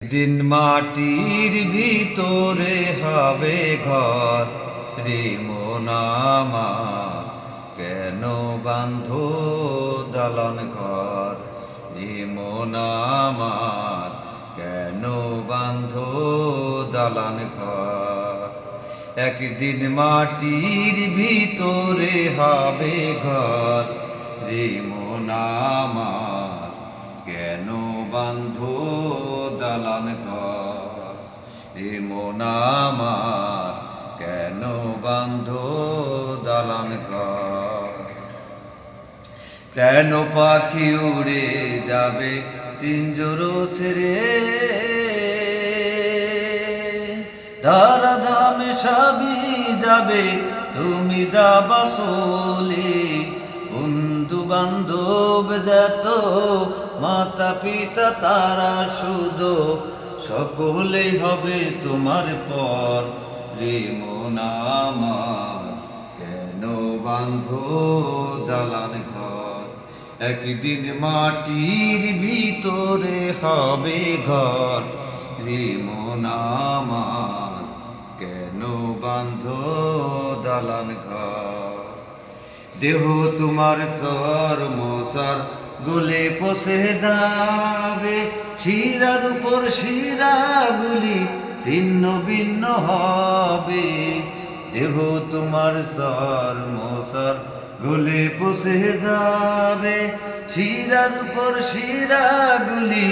দিন মাটির ভিতরে হবে ঘর রে মোনামা কেন বান্ধ দালান ঘর? রে মোনামার কেন বান্ধ দালান ঘর? একদিন মাটির ভিতরে হবে ঘর রে মোনামার কেন বান্ধ দালান ঘর? রে মোনামার কেন বান্ধ দালান ঘর? কেন পাখি উড়ে যাবে তিনজোর ছেড়ে? ধারা ধামে সাবি যাবে, তুমি যাবা সোলে বন্ধু বান্ধব যত মাতা পিতা তারা শুধু সকলেই হবে তোমার পর। রে মোনামার কেন বান্ধ দালান ঘর? একদিন মাটির ভিতরে হবে ঘর। রিমোনামার কেন বান্ধ দালান ঘর? দেহ তোমার চর, মশার গলে পচে যাবে, শিরার উপর শিরাগুলি ছিন্ন ভিন্ন হবে। দেহ তোমার সর মশার গলে পচে যাবে, শিরার উপর শিরাগুলি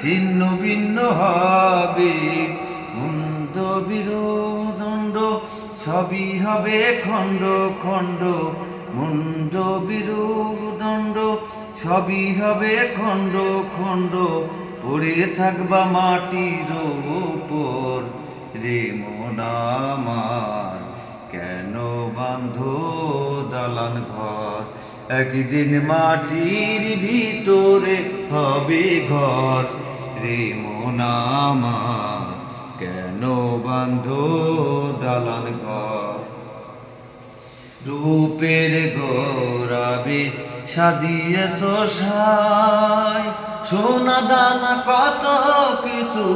ছিন্ন ভিন্ন হবে। মুন্দ বিরোদণ্ড সবই হবে খণ্ড খণ্ড মুন্ড বিরোদণ্ড সবই হবে খণ্ড খণ্ড, পড়ে থাকবা মাটির উপর। রে মোনামার কেন বান্ধ দালান ঘর? একদিন মাটির ভিতরে হবে ঘর। রে মোনামার কেন বান্ধ দালান ঘর? রূপের গৌরবে সাজিয়েছ সাই। সোনা দানা কত কিছু,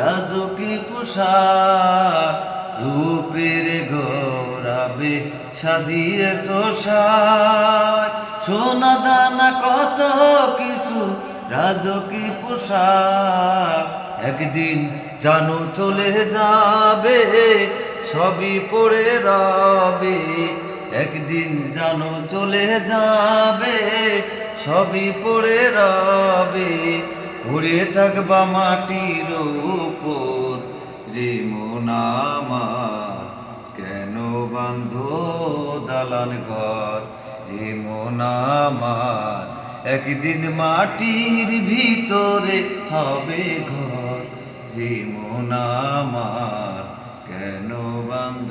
রাজকি পোশাক, রূপের গৌরবে সাজিয়েছ সাই। সোনা দানা কত কিছু, রাজকি পোশাক, একদিন জানো চলে যাবে, সবই পড়ে রবে। একদিন জানো চলে যাবে, সবই পড়ে রবে। পড়ে থাকবা মাটির উপর, রে কেন বান্ধ দালান ঘর রিমোনামার একদিন মাটির ভিতরে হবে ঘর, রে কেন বান্ধ